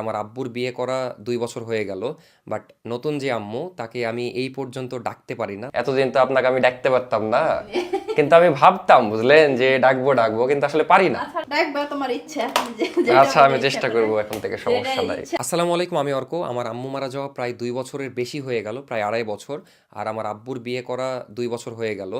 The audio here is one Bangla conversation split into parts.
আমার আব্বুর বিয়ে করা দুই বছর হয়ে গেল বাট নতুন যে আম্মু তাকে আমি এই পর্যন্ত ডাকতে পারি না। এতদিন তো আপনাকে আমি ডাকতে পারতাম না। কিন্তু আমি ভাবতাম বুঝলেন যে ডাকবো ডাকবো কিন্তু আসলে পারি না। আচ্ছা ডাকবা তোমার ইচ্ছা। আচ্ছা আমি চেষ্টা করব এখন থেকে সমস্যা নাই। আসসালামু আলাইকুম আমি অর্ক। আমার আম্মু মারা যাওয়া প্রায় দুই বছরের বেশি হয়ে গেল প্রায় আড়াই বছর। আর আমার আব্বুর বিয়ে করা দুই বছর হয়ে গেল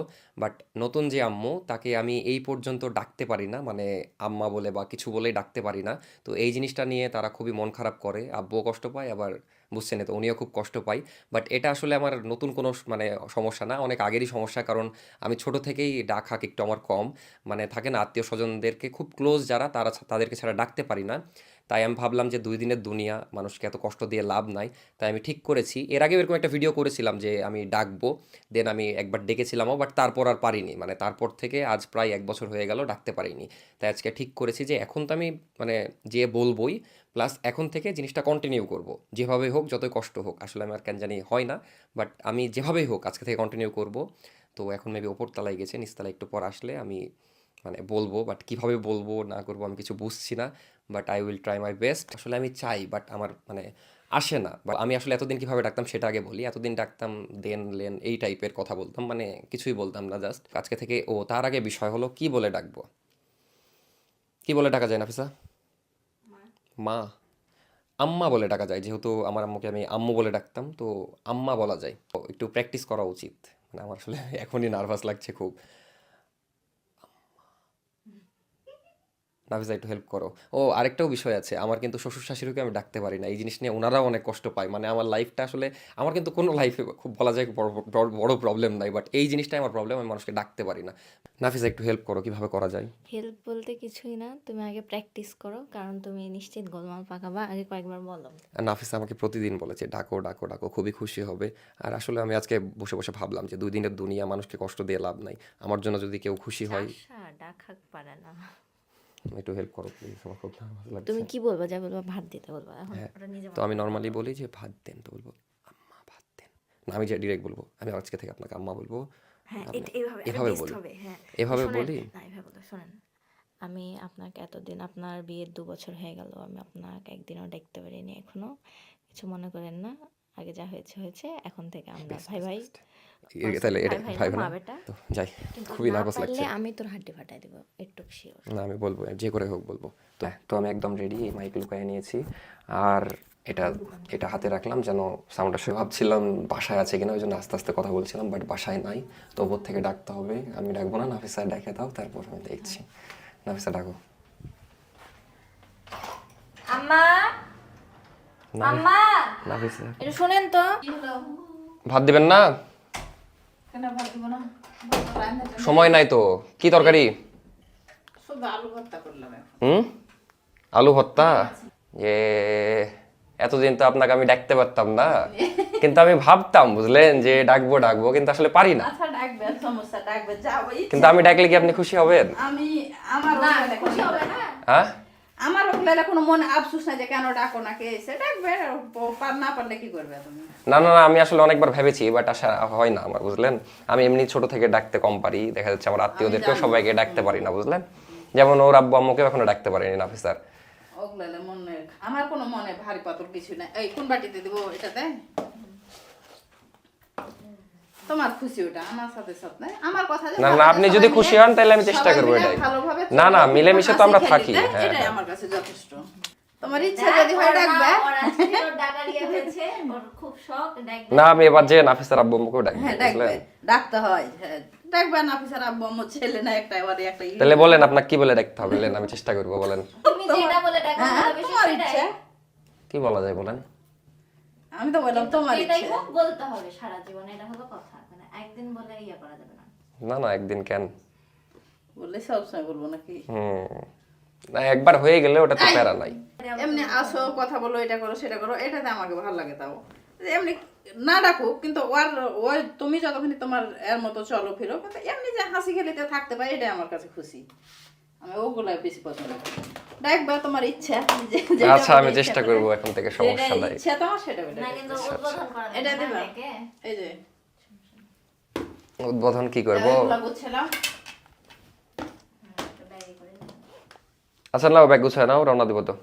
বাট নতুন যে আম্মু তাকে আমি এই পর্যন্ত ডাকতে পারি না মানে আম্মা বলে বা কিছু বলেই ডাকতে পারি না। তো এই জিনিসটা নিয়ে তারা খুবই মন খারাপ করে আব্বুও কষ্ট পায় আবার বুঝছেন তো, উনিও খুব কষ্ট পায়। বাট এটা আসলে আমার নতুন কোনো মানে সমস্যা না, অনেক আগেরই সমস্যা। কারণ আমি ছোট থেকেই ডাক হাক একটু আমার কম। মানে থাকে না আত্মীয় স্বজনদেরকে খুব ক্লোজ যারা, তারা তাদেরকে ছাড়া ডাকতে পারি না। তাই আমি ভাবলাম যে, দুই দিনের দুনিয়া, মানুষকে এত কষ্ট দিয়ে লাভ নাই। তাই আমি ঠিক করেছি। এর আগে এরকম একটা ভিডিও করেছিলাম যে, আমি ডাকবো দেন আমি একবার ডেকেছিলামও বাট তারপর আর পারিনি। মানে তারপর থেকে আজ প্রায় এক বছর হয়ে গেল ডাকতে পারিনি। তাই আজকে ঠিক করেছি যে, এখন তো আমি মানে যে বলবই প্লাস এখন থেকে জিনিসটা কন্টিনিউ করব। যেভাবে হোক যতই কষ্ট হোক আসলে আমার কেন জানি হয় না বাট আমি যেভাবেই হোক আজকে থেকে কন্টিনিউ করব। তো এখন মেবি ওপর তলায় গেছে নিচতলায় একটু পর আসলে আমি মানে বলব বাট কীভাবে বলব না করব আমি কিছু বুঝছি না but I will try my best আসলে আমি চাই বাট আমার মানে আসে না বা আমি আসলে এতদিন কীভাবে ডাকতাম সেটা আগে বলি। এতদিন ডাকতাম দেন লেন এই টাইপের কথা বলতাম মানে কিছুই বলতাম না জাস্ট আজকে থেকে ও তার আগে বিষয় হলো কি বলে ডাকবো? কি বলে ডাকা যায় না নাফিসা মা। আম্মা বলে ডাকা যায়। যেহেতু আমার আম্মুকে আমি আম্মু বলে ডাকতাম, তো আম্মা বলা যায়। একটু প্র্যাকটিস করা উচিত। মানে আমার আসলে এখনই নার্ভাস লাগছে খুব। নাফিসা একটু হেল্প করো। ও আরেকটাও বিষয় আছে আমার কিন্তু শ্বশুর শাশুড়িকে আমি ডাকতে পারি না এই জিনিস নিয়ে ওনারাও অনেক কষ্ট পায়। মানে আমার লাইফটা আসলে আমার কিন্তু কোনো লাইফে খুব বলা যায় বড় বড়- প্রবলেম নাই বাট এই জিনিসটাই আমার প্রবলেম আমি মানুষকে ডাকতে পারি না। নাফিসা একটু হেল্প করো কীভাবে করা যায়? হেল্প বলতে কিছুই না তুমি আগে প্র্যাকটিস করো কারণ তুমি নিশ্চিত গোলমাল পাকাবা আগে কয়েকবার বলো। আর নাফিসা আমাকে প্রতিদিন বলেছে ডাকো ডাকো ডাকো খুবই খুশি হবে। আর আসলে আমি আজকে বসে বসে ভাবলাম যে দুই দিনের দুনিয়া মানুষকে কষ্ট দিয়ে লাভ নাই। আমার জন্য যদি কেউ খুশি হয় ডাকাক পারে না। একটু হেল্প করো প্লিজ আমার খুব নার্ভাস লাগছে। তুমি কি বলবা? যা বলবা ভাত দিতে বলবা। এখন হ্যাঁ, ওটা নিজে তো আমি নর্মালি বলি যে ভাত দেন তো বলব। আম্মা ভাত দেন। না আমি যে ডিরেক্ট বলব আমি আজকে থেকে আপনাকে আম্মা বলব। হ্যাঁ এভাবে বলি। হ্যাঁ। এভাবে বলি? শোনেন। আমি আপনাকে এতদিন আপনার বিয়ের দু বছর হয়ে গেল আমি আপনাকে একদিনও দেখতে পারিনি এখনও। কিছু মনে করেন না। আগে যা হয়েছে হয়েছে। এখন থেকে আমরা ভাই ভাই তাহলে এটা ভাই ভাই না, না মা বেটা। তো যাই খুবই নার্ভাস লাগছে আমি তোর হাড্ডি ফাটাই দিব একটু শিওর না আমি বলব যে করে হোক বলব। তো তো আমি একদম রেডি মাইক লুকায় নিয়েছি। আর এটা এটা হাতে রাখলাম যেন সাউন্ড আসে ভাবছিলাম বাসায় আছে কিনা ওই জন্য আস্তে আস্তে কথা বলছিলাম বাট বাসায় নাই। তো ওপর থেকে ডাকতে হবে আমি ডাকবো না নাফিসা ডেকে দাও তারপর আমি দেখছি। নাফিসা ডাকো। আম্মা? আম্মা? নাফিসা। একটু শুনেন তো। ভাত দিবেন না? সময় নাই তো। কি তরকারি? আলু ভর্তা হুম? আলু ভর্তা? এ এতদিন তো আপনাকে আমি ডাকতে পারতাম না। কিন্তু আমি ভাবতাম বুঝলেন যে ডাকবো ডাকবো কিন্তু আসলে পারি না। আচ্ছা ডাকবে সমস্যা ডাকবে যাও ইচ্ছা। কিন্তু আমি ডাকলে কি আপনি খুশি হবেন? আমি আমার খুশি হবে না। হ্যাঁ? আমার ওগুলা কোনো মনে আফসোস নাই যে কেন ডাকো না কে এসে ডাকবে? না পারলে কি করবে তুমি? না না না আমি আসলে অনেকবার ভেবেছি বাট আসা হয় না আমার বুঝলেন? আমি এমনি ছোট থেকে ডাকতে কম পারি দেখা যাচ্ছে আমার আত্মীয়দেরকেও সবাইকে ডাকতে পারি না বুঝলেন? যেমন ওর আব্বু আম্মুকেও এখনও ডাকতে পারিনি নাফিসার। ওগুলা মনে আমার কোনো মনে ভারী পাতল কিছু নাই। এই কোন বাটিতে দিব এটাতে? তোমার খুশি ওটা আমার সাথে সাথে আমার কথা না, না, আপনি যদি খুশি হন, তাহলে আমি চেষ্টা করব এটাই। না, না, মিলেমিশে তো আমরা থাকি, হ্যাঁ, এটাই হ্যাঁ। আমার কাছে যথেষ্ট। তোমার ইচ্ছা যদি হয় ডাকবে। না আমি এবার যে নাফিসার আব্বু আম্মুকেও ডাকবো হ্যাঁ ডাকবে ডাকতে ডাকবে না আব্বু আম্মু ছেলে না একটা এবারে একটা তাহলে বলেন আপনাকে কি বলে ডাকতে হবে? বলেন আমি চেষ্টা করব বলেন। তুমি যেটা বলে কি বলা যায় বলেন? আমি তো বললাম তোমার এটাই হোক বলতে হবে সারা জীবন এটা হলো কথা। মানে একদিন বলে ইয়ে করা যাবে না। না না একদিন কেন? বললে সবসময় বলব নাকি? হুম। না একবার হয়ে গেলে ওটা তো প্যারা নাই। এমনি আসো কথা বলো এটা করো সেটা করো এটাতে আমাকে ভালো লাগে তাও। এমনি না ডাকুক কিন্তু ওর ওই তুমি যতক্ষণ তোমার এর মতো চলো ফিরো কিন্তু এমনি যে হাসি খেলিতে থাকতে পারে এটাই আমার কাছে খুশি। আমি ওগুলো বেশি পছন্দ করি। ডাকবা তোমার ইচ্ছা আচ্ছা আমি চেষ্টা করব এখন থেকে সমস্যা নাই। ইচ্ছা তোমার সেটা না কিন্তু উদ্বোধন করা এটা দিবা। এই যে। উদ্বোধন কি করব। আচ্ছা নাও ব্যাগ গুছায় নাও রওনা দিব তো।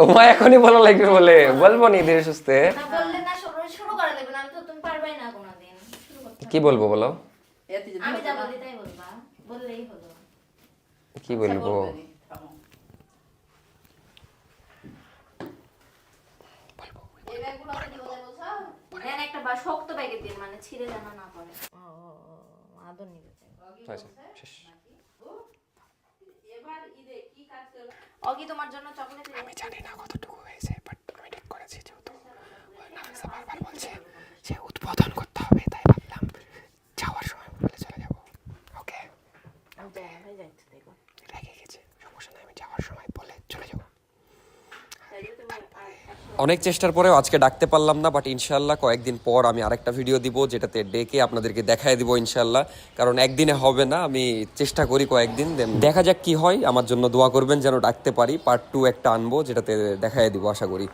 ও মা এখনই ভালো লাগবে বলে। বলব নি ধীরে সুস্থে। না বললে না শুরু শুরু করা লাগবে না আমি তো তুমি পারবাই না কোনোদিন। শুরু করতে কি বলব বলো? আমি যা ভাত তাই বলবা। বললেই হলো। কি বলব? শক্ত ব্যাগের দিন মানে ছিঁড়ে যেন না পড়ে। আদর আচ্ছা, শেষ। অগি তোমার জন্য চকলেট আমি জানি না কতটুকু হয়েছে বাট আমি ঠিক করেছি যেহেতু। নাফিসা বারবার বলছে যে উদ্বোধন করতে হবে তাই ভাবলাম যাওয়ার সময় বলে চলে যাব ওকে অনেক চেষ্টার পরেও আজকে ডাকতে পারলাম না বাট ইনশাল্লাহ কয়েকদিন পর আমি আরেকটা ভিডিও দিব, যেটাতে ডেকে আপনাদেরকে দেখায় দিব ইনশাল্লাহ কারণ একদিনে হবে না, আমি চেষ্টা করি কয়েকদিন দেখা যাক কি হয়। আমার জন্য দোয়া করবেন যেন ডাকতে পারি। পার্ট টু একটা আনব, যেটাতে দেখায় দিব, আশা করি।